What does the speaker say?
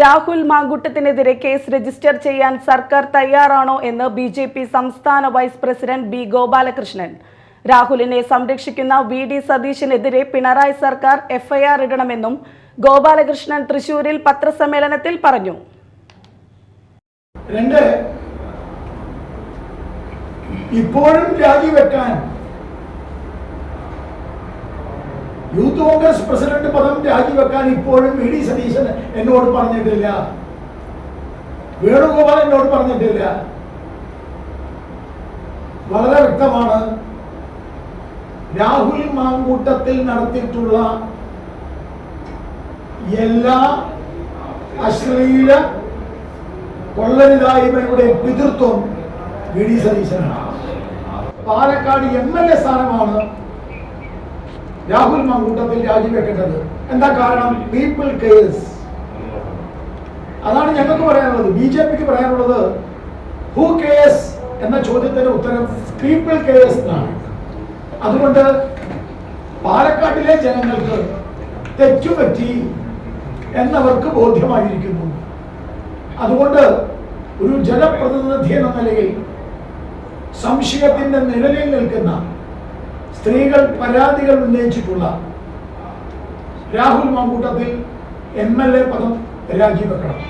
Rahul മാങ്കുട്ടത്തിനെതിരെ case register ചെയ്യാൻ സർക്കാർ തയ്യാറാണോ എന്ന് ബി ജെ പി സംസ്ഥാന വൈസ് പ്രസിഡന്റ് ബി ഗോപാലകൃഷ്ണൻ. രാഹുലിനെ സംരക്ഷിക്കുന്ന വി ഡി സതീശിനെതിരെ പിണറായി സർക്കാർ എഫ്ഐആർ ഇടണമെന്നും ഗോപാലകൃഷ്ണൻ തൃശൂരിൽ പത്രസമ്മേളനത്തിൽ പറഞ്ഞു. ഇപ്പോഴും രാജിവെക്കാൻ യൂത്ത് കോൺഗ്രസ് പ്രസിഡന്റ് പദം രാജിവെക്കാൻ ഇപ്പോഴും വി ഡി സതീശൻ എന്നോട് പറഞ്ഞിട്ടില്ല. വേണുഗോപാൽ എന്നോട് പറഞ്ഞിട്ടില്ല. വളരെ വ്യക്തമാണ്. രാഹുൽ മാങ്കൂട്ടത്തിൽ നടത്തിയിട്ടുള്ള എല്ലാ അശ്ലീല കൊള്ളരുതായ്മയുടെ പിതൃത്വം വി ഡി സതീശനാണ്. പാലക്കാട് എം എൽ എ സ്ഥാനമാണ്. രാഹുൽ മങ്കൂട്ടത്തിൽ രാജിവെക്കേണ്ടത് എന്താ കാരണം? പീപ്പിൾ കേസ് അതാണ് ഞങ്ങൾക്ക് പറയാനുള്ളത്. ബി ജെ പിക്ക് പറയാനുള്ളത് ഹൂ കേസ് എന്ന ചോദ്യത്തിന് ഉത്തരം പീപ്പിൾ കേസ് എന്നാണ്. അതുകൊണ്ട് പാലക്കാട്ടിലെ ജനങ്ങൾക്ക് തെറ്റുപറ്റി എന്നവർക്ക് ബോധ്യമായിരിക്കുന്നു. അതുകൊണ്ട് ഒരു ജനപ്രതിനിധി എന്ന നിലയിൽ സംശയത്തിന്റെ നിഴലിൽ നിൽക്കുന്ന സ്ത്രീകൾ പരാതികൾ ഉന്നയിച്ചിട്ടുള്ള Rahul Mankoottathil M L A പദം രാജിവെക്കണം.